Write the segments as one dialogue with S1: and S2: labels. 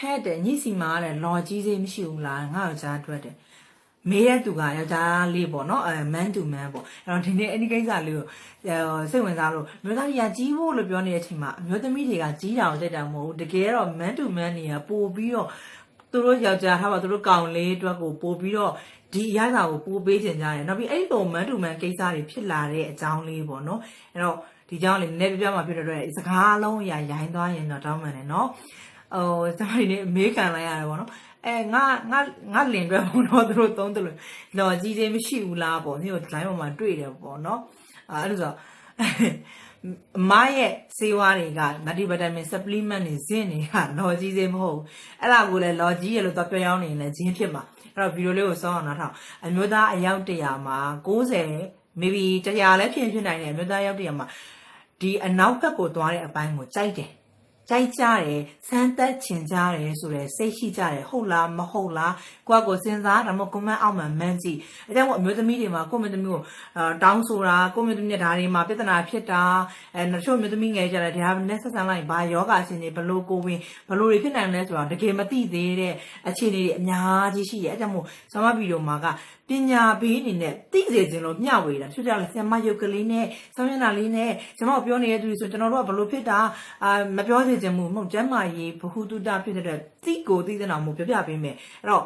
S1: ဟဲ့တဲ့ညိစီမာတဲ့လော်ကြီးစေးမရှိဘူးလားငါ့ယောက်ျားအတွက်တဲ့မေးတဲ့သူကယောက်ျားလေးပေါ့နော်အဲ man to man ပေါ့အဲ့တော့ဒီနေ့အဲ့ဒီကိစ္စလေးကိုစိတ်ဝင်စားလို့မျိုးသားတွေကကြီးဖို့လို့ပြောနေတဲ့အချိန်မှာအမျိုးသမီးတွေကကြီးတာကိုတက်တာမဟုတ်ဘူးတကယ်တော့ man to man တွေကပို့ပြီးတော့သူတို့ယောက်ျားထားပါသူတို့ကောင်လေးအတွက်ကိုပို့ပြီးတော့ဒီအရသာကိုပို့ပေးခြင်းကြတယ်နောက်ပြီးအဲ့ဒီလို man to man ကိစ္စတွေဖြစ်လာတဲ့အကြောင်းလေးပေါ့နော်အဲ့တော့ဒီကြောင်းလေးနည်းပြပြမှာဖြစ်တဲ့အတွက်စကားလုံးအရာရိုင်းသွားရင်တော့တောင်းမှန်တယ်နော် ဟိုစမိုင်းနေမေးခံလိုက်ရတယ်ပေါ့နော်အဲငါငါငါလင်အတွက်ဘုံတော့သူတို့သုံးတယ်လို့လော်ကြီးသေးမရှိဘူးလားပေါ့ဒီကို line ပေါ်မှာတွေ့တယ်ပေါ့နော်အဲအဲ့လိုဆိုအမရဲ့စေဝါတွေက multivitamin supplement တွေဇင်းတွေကလော်ကြီးသေးမဟုတ်ဘူးအဲ့ဒါကိုလည်းလော်ကြီးရလို့တော့ပြောင်းနေရင်လည်းဂျင်းဖြစ်မှာအဲ့တော့ဗီဒီယိုလေးကိုစောင်းအောင်နားထောင်အမျိုးသားအယောက်100မှာ90 maybe 100လည်းဖြစ်ဖြစ်နိုင်တယ်အမျိုးသားအယောက်100မှာဒီအနောက်ဘက်ကိုသွားတဲ့အပိုင်းကိုကြိုက်တယ် ကြိုက်ကြတယ်စမ်းသက်ချင်ကြတယ်ဆိုရယ်စိတ်ရှိကြတယ်ဟုတ်လားမဟုတ်လားကိုယ့်ကိုယ်စဉ်းစားဒါမှမဟုတ် comment အောက်မှာမှန်းကြည့်အဲကြောင့်မို့အမျိုးသမီးတွေမှာကိုယ့်မျိုးသမီးကိုအာတောင်းဆိုတာကိုယ့်မျိုးသမီးနဲ့ဒါတွေမှာပြဿနာဖြစ်တာအဲတချို့မျိုးသမီးငယ်ကြတယ်ဒါနဲ့ဆက်ဆံလိုက်ဘာယောဂအရှင်တွေဘလို့ကိုဝင်ဘလို့တွေဖြစ်နိုင်လဲဆိုတော့တကယ်မသိသေးတဲ့အခြေအနေတွေအများကြီးရှိတယ်အဲကြောင့်မို့ဆမဗီဒီယိုမှာကပညာပေးအနေနဲ့သိစေခြင်းလို့မျှဝေတာဖြစ်ကြလဲဆရာမရုပ်ကလေးနဲ့ဆောင်းမျက်နှာလေးနဲ့ကျွန်တော်ပြောနေတဲ့သူတွေဆိုကျွန်တော်တို့ကဘလို့ဖြစ်တာအာမပြောစေခြင်းမှုမဟုတ်ကျမ်းမာရေးဘ ഹു တုတဖြစ်တဲ့အတွက်သိကိုသိတဲ့အောင်မို့ပြပြပေးမယ်အဲ့တော့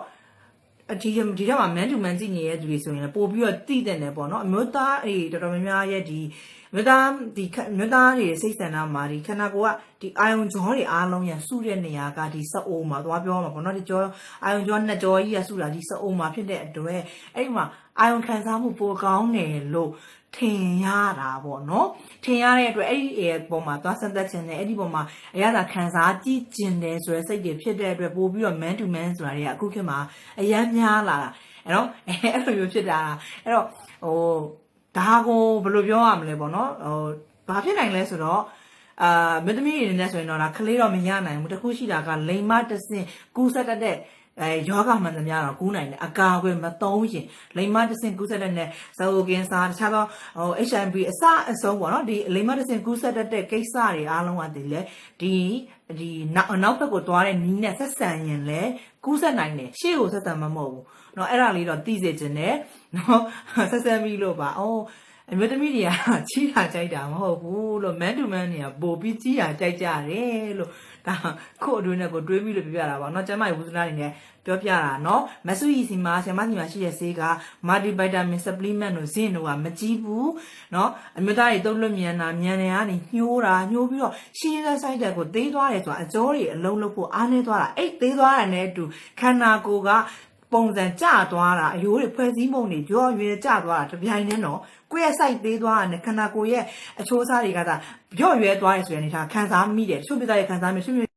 S1: အဒီဒီတော့မှ man to man ကြည့်နေတဲ့သူတွေဆိုရင်လည်းပို့ပြီးတော့တည်တဲ့နယ်ပေါ့နော်အမျိုးသားအေးတော်တော်များများရဲ့ဒီအ မျိုးသားဒီအမျိုးသားတွေစိတ်ဆန္ဒမှာဒီခန္ဓာကိုယ်ကဒီအာယုံကြောတွေအားလုံးရစုတဲ့နေရာကဒီစအိုးမှာသွားပြောမှာပေါ့နော်ဒီကြောအာယုံကြောနှစ်ကြောကြီးရစုတာဒီစအိုးမှာဖြစ်တဲ့အတွက်အဲ့ဒီမှာအာယုံခံစားမှုပိုကောင်းတယ်လို့ထင်ရတာပေါ့နော်ထင်ရတဲ့အတွက်အဲ့ဒီအပုံမှာသွားဆက်သက်ခြင်းနဲ့အဲ့ဒီပုံမှာအရသာခံစားကြည့်ကျင်တယ်ဆိုတဲ့စိတ်တွေဖြစ်တဲ့အတွက်ပို့ပြီးတော့ man to man ဆိုတာတွေကအခုခေတ်မှာအရန်များလာတာအဲ့တော့အဲ့လိုမျိုးဖြစ်တာအဲ့တော့ဟို ဒါကိုဘယ်လိုပြောရမလဲပေါ့နော်ဟိုဘာဖြစ်နိုင်လဲဆိုတော့အာမင်းသမီးတွေနဲ့ဆိုရင်တော့ဒါကလေးတော့မရနိုင်ဘူးတခုရှိတာကလိမ်မတဆင်ကူးဆက်တတ်တဲ့ အဲယောဂမှန်သမျှတော့ကူးနိုင်တယ်အကာအကွယ်မသုံးရင်လိမ်မတဆင်ကူးဆက်တတ်တဲ့ဇိုကင်ဆာတခြားသောဟို HIV အစအဆုံးပေါ့နော်ဒီလိမ်မတဆင်ကူးဆက်တတ်တဲ့ကိစ္စတွေအားလုံးကဒီလေဒီဒီနောက်နောက်ဘက်ကိုသွားတဲ့နီးနဲ့ဆက်ဆံရင်လေကူးဆက်နိုင်တယ်ရှေ့ကိုဆက်ဆံမမဟုတ်ဘူးเนาะအဲ့ဒါလေးတော့သိစေခြင်းနဲ့เนาะဆက်ဆံပြီးလို့ပါအော် အမျိုးသမီးတွေကကြီးတာကြိုက်တာမဟုတ်ဘူးလို့ man to man တွေကပို့ပြီးကြီးတာကြိုက်ကြတယ်လို့ဒါခုအတွင်းနဲ့ကိုတွေးပြီးလို့ပြောပြတာပါเนาะကျမရဲ့ဝုဇနာတွေနဲ့ပြောပြတာเนาะမဆူရီစီမှာဆရာမစီမှာရှိတဲ့ဆေးက multivitamin supplement တို့ဇင်းတို့ကမကြီးဘူးเนาะအမျိုးသားတွေတုံးလွတ်မြန်တာမြန်တယ်ကနေညှိုးတာညှိုးပြီးတော့ရှင်းတဲ့ site ကိုသေးသွားတယ်ဆိုတာအကြောတွေအလုံးလုံးဖို့အားနေသွားတာအဲ့သေးသွားတာနဲ့အတူခန္ဓာကိုယ်ကပုံစံကျသွားတာအယိုးတွေဖွဲ့စည်းမှုတွေကြောရွယ်ကျသွားတာတပြိုင်တည်းတော့ ကိုယ့်ရဲ့ site သေးသွားတာနဲ့ခန္ဓာကိုယ်ရဲ့အချိုးအစားတွေကသာကြော့ရွယ်သွားတယ်ဆိုရင်နေတာခံစားမိတယ်တချို့ပြတဲ့ခံစားမိတချို့